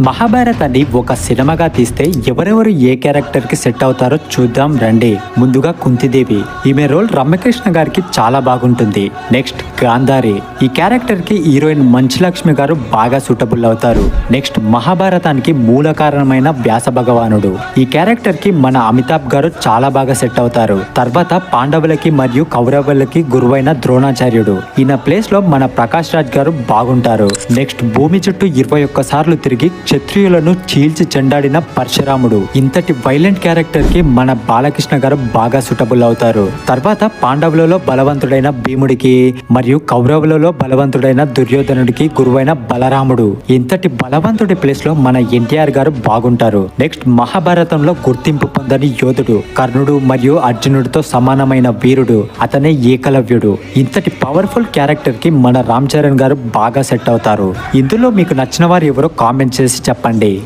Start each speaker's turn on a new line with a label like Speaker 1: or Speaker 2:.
Speaker 1: మహాభారతాన్ని ఒక సినిమాగా తీస్తే ఎవరెవరు ఏ క్యారెక్టర్కి సెట్ అవుతారో చూద్దాం రండి. ముందుగా కుంతిదేవి. ఈమె రోల్ రమ్యకృష్ణ గారికి చాలా బాగుంటుంది. నెక్స్ట్ గాంధారి. ఈ క్యారెక్టర్కి హీరోయిన్ మంచులక్ష్మి గారు బాగా సూటబుల్ అవుతారు. నెక్స్ట్ మహాభారతానికి మూల కారణమైన వ్యాస భగవానుడు. ఈ క్యారెక్టర్కి మన అమితాబ్ గారు చాలా బాగా సెట్ అవుతారు. తర్వాత పాండవులకి మరియు కౌరవులకి గురువైన ద్రోణాచార్యుడు. ఈయన ప్లేస్లో మన ప్రకాష్ రాజ్ గారు బాగుంటారు. నెక్స్ట్ భూమి చుట్టూ ఇరవై ఒక్క సార్లు తిరిగి క్షత్రియులను చీల్చి చెండాడిన పరశురాముడు. ఇంతటి వైలెంట్ క్యారెక్టర్కి మన బాలకృష్ణ గారు బాగా సూటబుల్ అవుతారు. తర్వాత పాండవులలో బలవంతుడైన భీముడికి మరియు కౌరవులలో బలవంతుడైన దుర్యోధనుడికి గురువైన బలరాముడు. ఇంతటి బలవంతుడి ప్లేస్లో మన ఎన్టీఆర్ గారు బాగుంటారు. నెక్స్ట్ మహాభారతంలో గుర్తింపు పొందని యోధుడు కర్ణుడు మరియు అర్జునుడితో సమానమైన వీరుడు అతనే ఏకలవ్యుడు. ఇంతటి పవర్ఫుల్ క్యారెక్టర్కి మన రామ్ చరణ్ గారు బాగా సెట్ అవుతారు. ఇందులో మీకు నచ్చిన వారు ఎవరో కామెంట్ చేసి చెప్పండి.